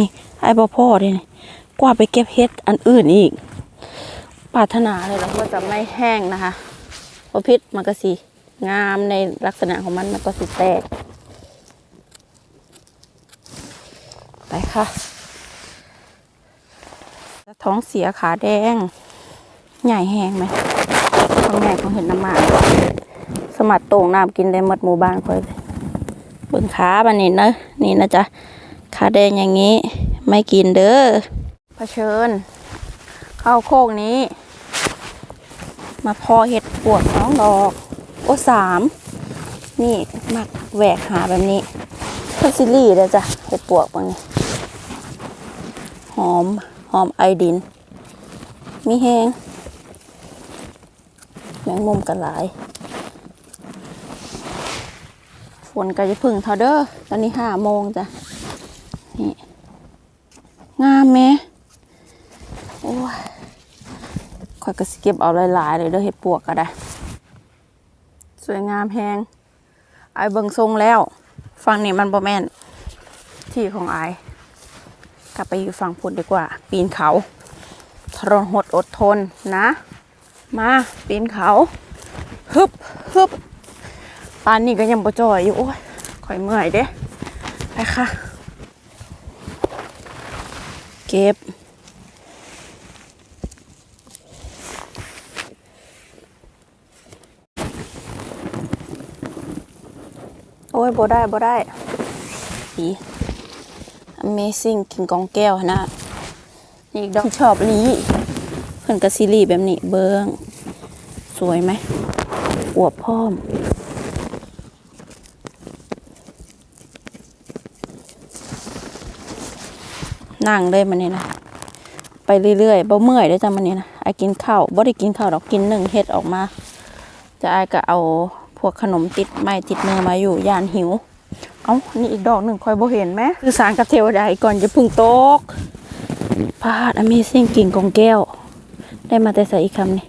นี่ไอ้บ่พ่อเลยนี่กว่าไปเก็บเฮ็ดอันอื่นอีกปรารถนาเลยแล้วว่าจะไม่แห้งนะคะพอพิษมันก็สิงามในลักษณะของมันมันก็สิแตกไปค่ะท้องเสียขาแดง ใหญ่แห้งไหมท้องใหญ่ของเห็นน้ำมากสมัดโต่งน้ำกินได้หมดหมู่บ้านคอยเบิ่งขาบันนี่นะนี่นะจ๊ะ ขาแดงอย่างนี้ ไม่กินเด้อเผชิญ เข้าโคกนี้ มาพอเห็ดปวกน้องดอก โอ้สามนี่มักแหวกหาแบบนี้เพื่อซิลี่เลยจ้ะเห็ดปวกบางนี้หอม หอมไอดิน มีแหงแมงมุมกันหลาย ฝนก็จะพึ่งเท่าเด้อตอนนี้ห้าโมงจ้ะ นี่งามไหมโอ้ยค่อยก็สิเก็บเอาหลายๆเลยเด้อเห็ดปวกก็ได้ สวยงามแหงไอายเบิงทรงแล้วฟังนี่มันบ่แม่น ที่ของไอายกลับไปอยู่ฝั่งพุ่นดีกว่า ปีนเขาทรหดอดทนนะ มาปีนเขาฮึบฮึบปานนี้ก็ยังบ่จ่อยอยู่โอ้ยข่อยเมื่อยเด้ไปค่ะ ก็บ โอ้ยบ่ได้บ่ได้อี Amazing กินกองแก้วนะนี่ดอกชอบลีเพิ่นกะซีรีแบบนี้เบิงสวยไหมอวบพร้อม นั่งเลยมันนี่นะไปเรื่อยๆบ่เมื่อยได้จ้ะมันนี่นะไอ้กินข้าวบ่ได้กินข้าวดอกกินหนึ่งเฮ็ดออกมา จะไอ้ก็เอาพวกขนมติดไม้ติดมือมาอยู่ย่านหิว เอ้านี่อีกดอกหนึ่งคอยบ่เห็นไหมคือสารกับเทวดาก่อนจะพึ่งตกพาดอเมซิ่งกิ่งกองแก้ว ได้มาแต่ใส่อีกคำนี่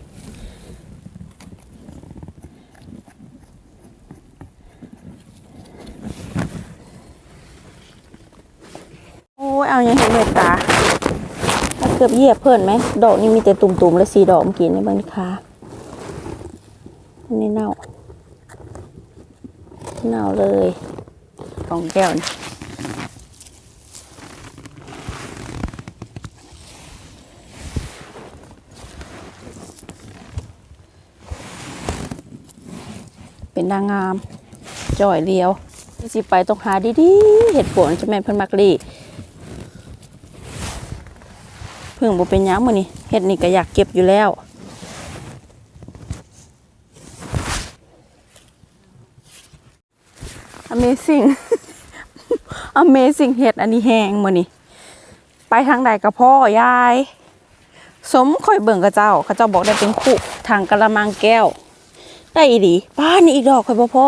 ยเอายังเห็นเมตตาเกือบเหยียบเพื่อนไหม ดอกนี่มีแต่ตุ่มๆ และสีดอกเมื่อกี้นี่เบางค่ะอันนี้เน่า เน่าเลยกองแก้วนี่เป็นนางงามจ่อยเลียวที่สิไปต้องหาดีๆเห็ดปวกจะแม่นเพิ่นมักลีเพิ่ง บ่เป็นยังมื้อนี้เห็ดนี่ก็อยากเก็บอยู่แล้ว Amazing Amazing เห็ดอันนี้แหงมื้อนี้ไปทางใดกับพ่อยาย สมข่อยเบิ่งกับเจ้าเขาเจ้าบอกได้เป็นคู่ทางกะละมังแก้ว ได้อีหลีป้านี่อีกดอกข่อยบ่พ่อ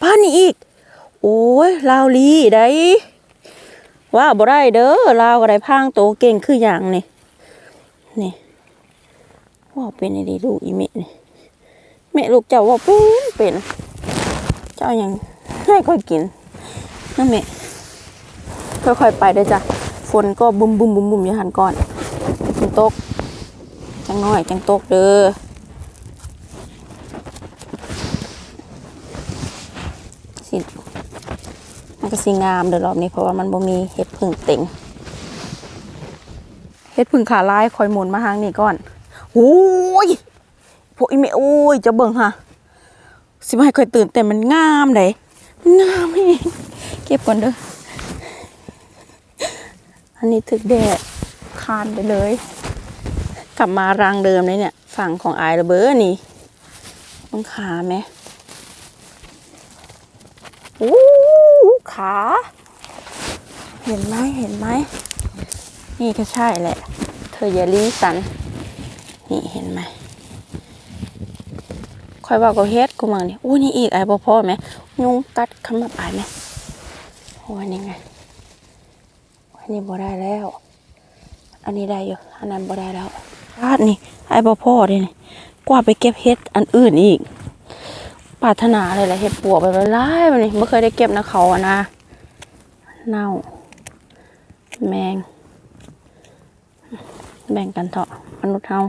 ป้านี่อีก โอ้ยลาวลีได้ว่าบ่ได้เด้อลาวก็ได้พางโตเก่งคืออย่างนี่ นี่ว่าเป็นอีหลีลูกอีเมะนี่แม่ลูกเจ้าว่าเป็นเป็น เจ้ายังให้ค่อยกินนั่นแม่ค่อยๆไปเด้จ้ะฝนก็บุมบุมบุมบุมอยู่หันก่อนฝนตกจังน้อยจังตกเด้อสิมันก็สิงามเด้อรอบนี้เพราะว่ามันบ่มีเห็ดพึ่งเต็ง เห็ดพึ่งขาลายคอยหมุนมาทางนี้ก่อนโอ้ยพวกอีเมโอ้ยจะเบิ่งฮะสิมาให้คอยตื่นเต้นมันงามเด้งามนี่เก็บก่อนเด้ออันนี้ถึกแดดคานไปเลย กลับมารังเดิมเลยเนี่ย ฝั่งของไอายระเบ้อนี่ต้องขาไหมโอ้ขา เห็นไหมเห็นไหม นี่ก็ใช่แหละ เธออย่าลีสัน นี่เห็นไหมคอยบอกกับเฮ็ดกูมังนี่อู้นี่อีกไอ้บ่พ่อไหมยุงกัดคำแบบไอ้ไหมโอ้ยนี่ไงอันนี้บ่ได้แล้ว อันนี้ได้อยู่อันนั้นบ่ได้แล้วพลาดนี่ไอ้บ่พ่อเลยนี่กว่าไปเก็บเฮ็ดอันอื่นอีกปรารถนาเลยแหละเฮ็ดปวกไปไล่แบบนี้ไม่เคยได้เก็บนะเขาอะนะ เน่า แมง แบ่งกันเถอะมนุษย์เฮา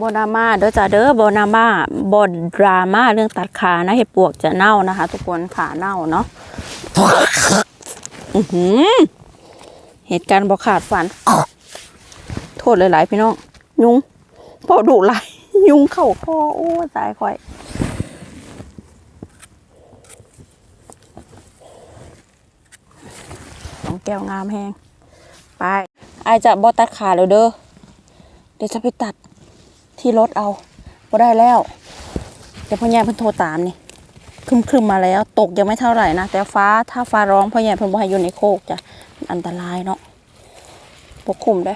บดราม่าเด้อจ้าเด้อบดราม่าบดดราม่าเรื่องตัดขานะเห็ดปวกจะเน่านะคะ ทุกคนขาเน่าเนาะอือหือเหตุการณ์บอขาดฝัน โทษหลาย ๆ พี่น้อง ยุงพอดุหลายยุงเข่าคอโอ้ตายคอย สองแก้วงามแห้งไปไอจะบอตัดขาแล้วเด้อเดี๋ยวจะไปตัดที่รถเอาบ่ได้แล้ว เดี๋ยวพ่อใหญ่เพิ่นโทรตามนี่ครึมครึมมาแล้ว ตกยังไม่เท่าไหร่นะ แต่ฟ้าถ้าฟ้าร้องพ่อใหญ่เพิ่นบ่ให้อยู่ในโคกจ้ะอันตรายเนาะปกคุมได้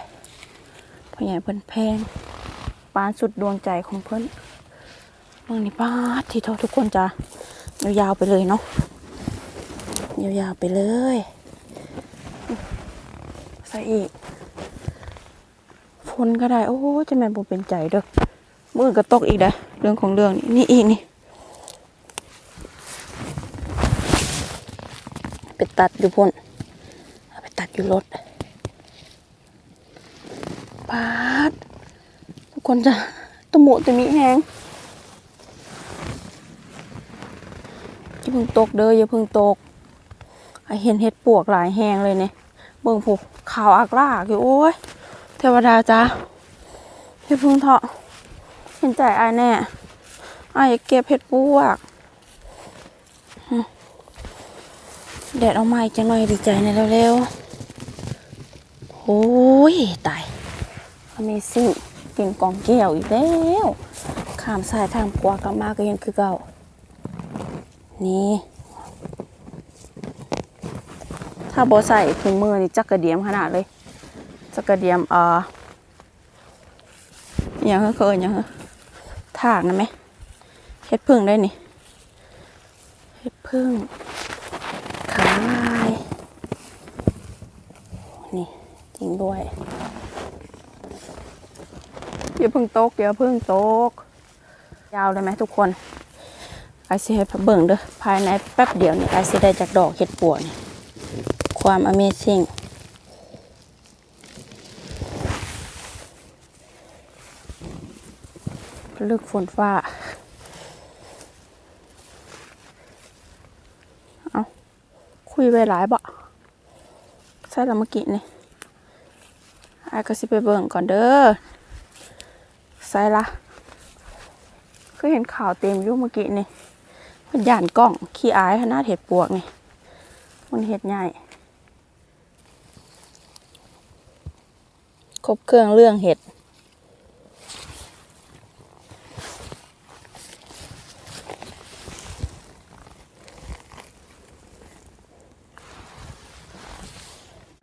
พ่อใหญ่เพิ่นแพงปานสุดดวงใจของเพิ่นเมืองนี้ป้าที่เท่าทุกคนจ้ะยาวๆไปเลยเนาะยาวๆไปเลย ใส่อีกฝนก็ได้ โอ้จะแม่นบ่เป็นใจเด้อมือก็ตกอีกเด้เรื่องของเรื่องนี่นี่อีกนี่ไปตัดอยู่พุ่นไปตัดอยู่รถปาดทุกคนจะตะหมุตะมิแหงอย่าเพิ่งตกเด้ออย่าเพิ่งตกเห็นเห็ดปวกหลายแหงเลยเนี่ยเบิ่งผูกขาวอักลากอยู่โอ้ย เทวดาจ้าพี่พึ่งเถาะเห็นใจไอายแน่ออยากเก็บเห็ดปวกแดดเอาไม้จังหน่อยดีใจในอยเร็วๆโอ้ย ตาย Amazing กินกองแก้วอีกแล้วข้ามสายทางขวากลับมาก็ยังคือเก่า นี่ ถ้าบอใส่ถุงมือนี่จักกระเดียมขนาดเลย จักกระเดียมเอ่ออย่างเคยอย่างถากนะไหมเฮ็ดพึ่งได้นี่เฮ็ดพึ่งขาลายนี่จริงด้วยอย่าพึ่งตกอย่าพึ่งตก ยาวเลยไหมทุกคนไอซีให้เบิ่งเด้อภายในแป๊บเดียวนี่ไอซีได้จากดอกเห็ดปัวนี่ ความ Amazing ลึกฝนฟ้า เอาคุยไว้หลายบ่ใช่แล้วเมื่อกี้นี่ไอ้ก็สิไปเบิ่งก่อนเด้อใส่ละคือเห็นข่าวเต็มอยู่เมื่อกี้นี่มันหย่านกล้อง ขี้อายขนาดเห็ดปวกนี่ มันเห็ดใหญ่ คร บเครื่องเรื่องเห็ด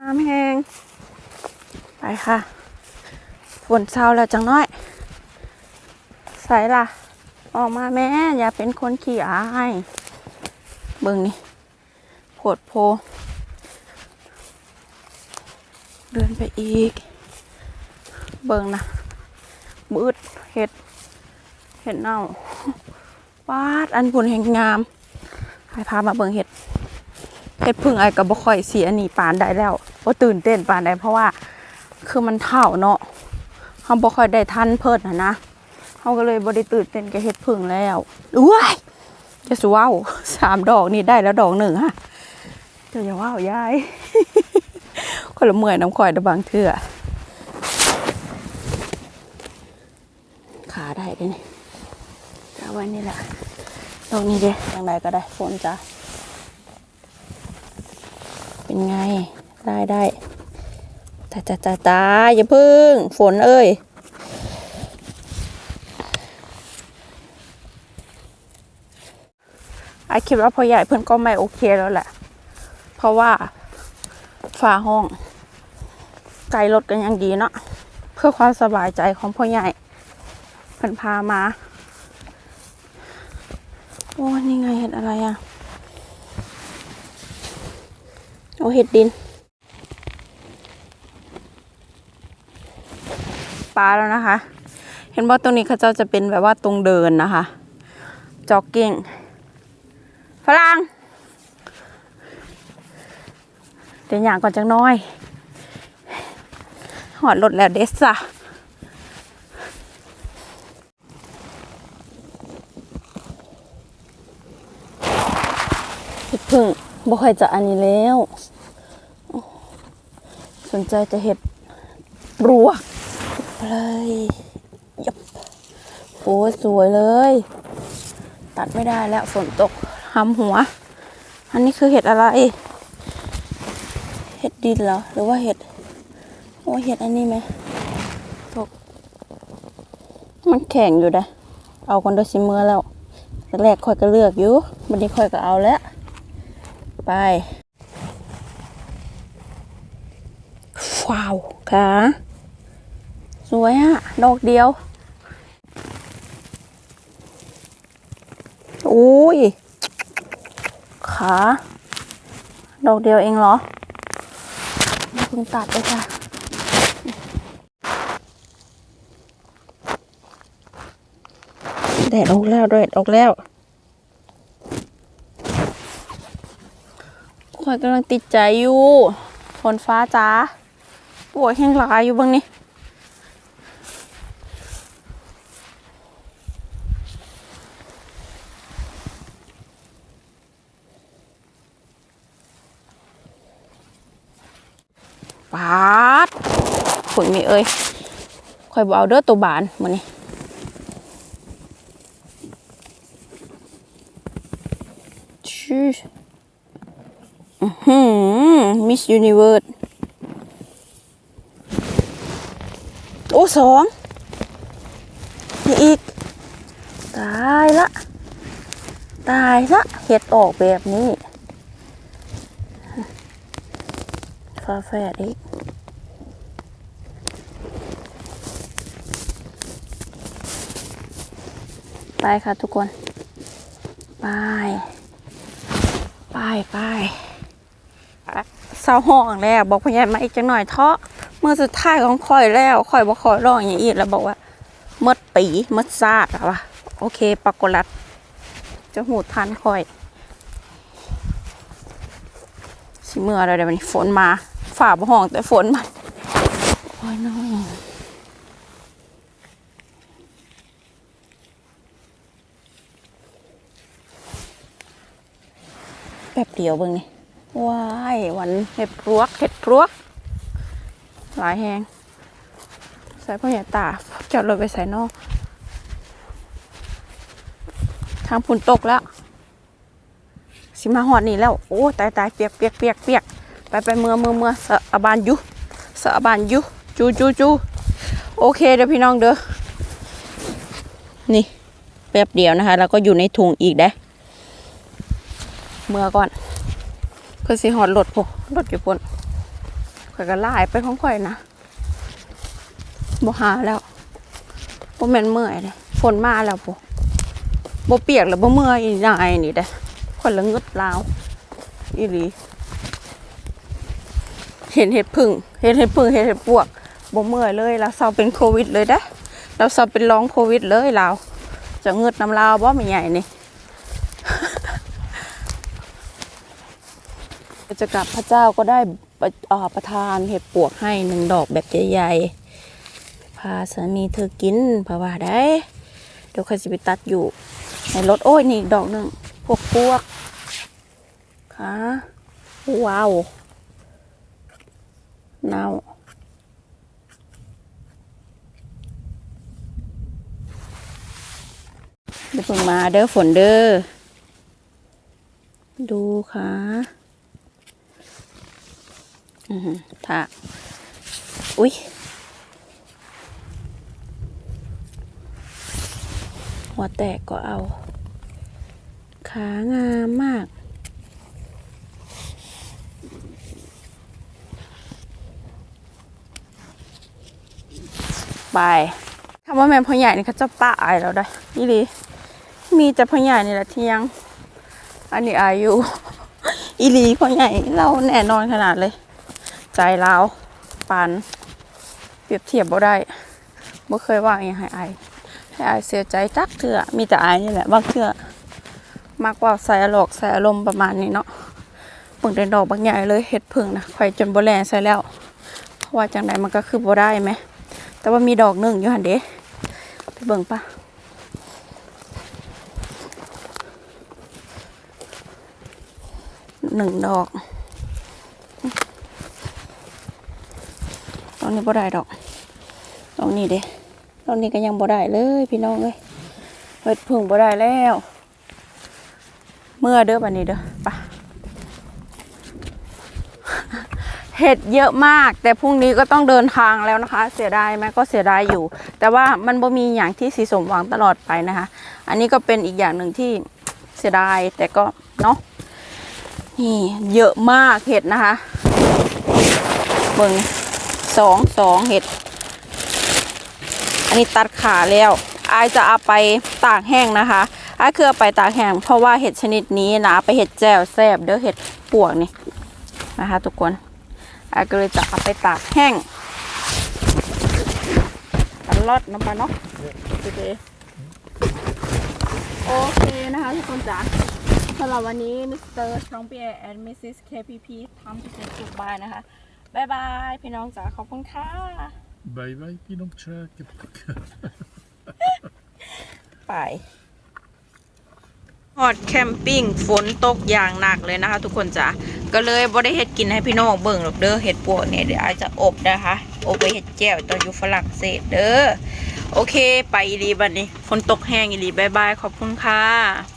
น้ำแห้ง ไปค่ะ ฝนเช้าแล้วจังน้อย ใส่ละออกมาแม่ อย่าเป็นคนขี้อายเบิ่งนี่โผดโพเดินไปอีก เบิ่งนะมืดเห็ดเห็ดเน่าปาดอันผุนแห่งงามให้พามาเบิ่งเห็ดเฮ็ดพึ่งไอ้ก็บ่ค่อยเสิอันนี้ปานได้แล้วบ่ตื่นเต้นปานใดเพราะว่าคือมันเฒ่าเนาะเฮาบ่ค่อยได้ทันเพิ่นนะนะเฮาก็เลยบ่ได้ตื่นเต้นกับเฮ็ดพึ่งแล้วอุ้ยจะสว้าสามดอกนี่ได้แล้วดอกหนึ่งฮะเจ้าอย่าว้าวยายคนละเมื่อยน้ำข่อยเดะบางเทื่อ ขาได้เด้นี่เอาไว้นี่แหละดอกนี้เด้จังไดก็ได้ฝนจ้ะเป็นไง ได้ได้ตาตาตาตาอย่าพึ่ง ฝนเอ้ยไอคิดว่าพอใหญ่เพื่อนก็ไม่โอเคแล้วแหละ เพราะว่าฝาห้อง ไกลรถกันยังดีเนาะเพื่อความสบายใจของพ่อใหญ่ เพื่นพามา โอ้นี่ไงเห็นอะไรอะ โอ้เห็ดดิน ปลาแล้วนะคะ เห็นว่าตรงนี้เขาเจ้าจะเป็นแบบว่าตรงเดินนะคะ จอกกิ้ง ฝรั่งเดี๋ยวอย่างก่อนจังน้อย หอดรถแล้วเดสซ่ะเห็ด พึ่งบ่ค่อยจะอันนี้แล้ว สนใจจะเห็ดปลวกเลยยับโอ้สวยเลย ตัดไม่ได้แล้วฝนตกหำหัว อันนี้คือเห็ดอะไร เห็ดดินเหรอ หรือว่าเห็ด โอ้เห็ดอันนี้ไหมตก มันแข็งอยู่นะเอาคนเดยซิเมอร์แล้วแต่แรกค่อยก็เลือกอยู่วันนี้ค่อยก็เอาแล้ว ไปว้าวค่ะสวยอะดอกเดียวอุ้ยขาดอกเดียวเองเหรอเพิ่งตัดเลยค่ะแดดออกแล้วแดดออกแล้ว คอยกำลังติดใจอยู่ฝนฟ้าจ้าปวดแห้งหลายอยู่บ้างนี่ปาดฝนมีเอ้ยคอยบเอาเด้อตัวบานมานี่ ชื่ออื้อหือ มิสยูนิเวิร์สโอ้สองนี่อีก ตายละ ตายละเห็ดออกแบบนี้ฟ้าแฝดอีกไปค่ะทุกคน ไป ไปไป ศร้าห้องแล้ว บอกพ่อใหญ่มาอีกจังหน่อยเถาะเมื่อสุดท้ายของข่อยแล้วข่อยบอกข่อยร้องอย่างอีกแล้วบอกว่าเมดปีเมดซาดอะวะโอเคปรากฏรัดจะหูทันข่อยสิเมื่ออะไรเดี๋ยวนี้ฝนมาฝ่าบ่ห้องแต่ฝนมันโอ้ยน้องแป๊บเดียวเบิ่งนี่ ว้ายวันเห็ดพรวกเห็ดพรวก หลายแหงใส่พ่อใหญ่ตาจอดรถไปใส่นอก ทางพุ่นตกแล้ว สิมาหอดนี่แล้ว โอ้ ตายตายเปียกเปียกเปียกเปียกไปไปเมื่อเมื่อเมือสะอาบานอยุสะอาบานอยุจูจูจูโอเคเดี๋ยวพี่น้องเด้อ นี่แป๊บเดียวนะคะ แล้วก็อยู่ในถุงอีกได้ เมื่อก่อน พื่อสิหอดรถพวกรถอยู่บนข่อยก็ไล่ไปของข่อยนะบ่หาแล้วบ่แม่นเมื่อยเลยฝนมาแล้วพวกบ่เปียกแล้วบ่เมื่อยอีนายนี่เด้ข่อยละงึดลาวอีหลีเห็นเห็ดผึ่งเห็นเห็ดผึ่งเห็นเห็ดปวกบ่เมื่อยเลยแล้วเศร้าเป็นโควิดเลยเด้เราเศร้าเป็นรองโควิดเลยเราวจะเงึดน้ำลาวบ่ไม่ใหญ่นี่ จะกลับพระเจ้าก็ได้ประประทานเห็ดปวกให้หนึ่งดอกแบบใหญ่ๆ พาสามีเธอกินเพราะว่าได้ เดี๋ยวใครจะไปตัดอยู่ ในรถโอ้ยนี่อีกดอกหนึ่งพวกพวกค่ะว้าวเน่าเดี๋ยวเพิ่งมาเด้อฝนเด้อดูค่ะ อือหือถ้าอุ๊ยหัวแตกก็เอา ขางามมาก ไปคำว่าแม่พ่อใหญ่นี่เขาจะป้าอายเราได้นี่ดีมีแต่พ่อใหญ่นี่แหละที่ยัง อันนี้อายุอีลีพ่อใหญ่เราแน่นอนขนาดเลย ใจเราปานเปรียบเทียบบ่ได้บ่เคยว่าอย่างให้อให้อเสียใจจักเถื่อมีแต่อายนี่แหละบางเถื่อมากกว่าใส่อลอกใส่อารมณ์ประมาณนี้เนาะเบิ่งแต่ดอกบางใหญ่เลยเห็ดผึ่งนะไข่จนบ่แลใส่แล้ว เพราะว่าจังไดมันก็คือบ่ได้ไหม แต่ว่ามีดอกหนึ่งอยู่หันเด้ไปเบิ่งปะหนึ่งดอก อนนี้บ่ได้ดอกตรงนี้เด้ตอนนี้ก็ยังบ่ได้เลยพี่น้องเอ้ยเฮ็ดผึ่งบ่ได้แล้ว เมื่อเด้อบัดนี้เด้อไปะเห็ดเยอะมาก แต่พรุ่งนี้ก็ต้องเดินทางแล้วนะคะ เสียดายไหมก็เสียดายอยู่ แต่ว่ามันบ่มีอย่างที่สีสมหวังตลอดไปนะคะ อันนี้ก็เป็นอีกอย่างหนึ่งที่เสียดายแต่ก็เนาะนี่เยอะมากเห็ดนะคะเบิ่ง สองสองเห็ด อันนี้ตัดขาแล้วอายจะเอาไปตากแห้งนะคะอายคือเอาไปตากแห้งเพราะว่าเห็ดชนิดนี้นะเอาไปเห็ดแจ่วแซ่บเด้อเห็ดปวกนี่นะคะทุกคนอายก็เลยจะเอาไปตากแห้งตลอดน้ำปลาเนาะโอเคโอเคนะคะทุกคนจ๋าสำหรับวันนี้มิสเตอร์ชองเปียแอนมิสซิสเคพีพีทำที่สุดบายนะคะ บ๊ายบายพี่น้องจ๋าขอบคุณค่ะ Bye bye pinokçak. ไปฮอดแคมปิ้งฝนตกอย่างหนักเลยนะคะ ทุกคนจ้ะก็เลยบ่ได้เฮ็ดกินให้พี่น้องเบิ่งหรอกเด้อเฮ็ดปวกเนี่ยเดี๋ยวอาจจะอบนะคะ อบไปเฮ็ดแจ่วตอนอยู่ฝรั่งเศสเด้อโอเค ไปอีหลีบัดนี้ฝนตกแห้งอีหลีบายบายขอบคุณค่ะ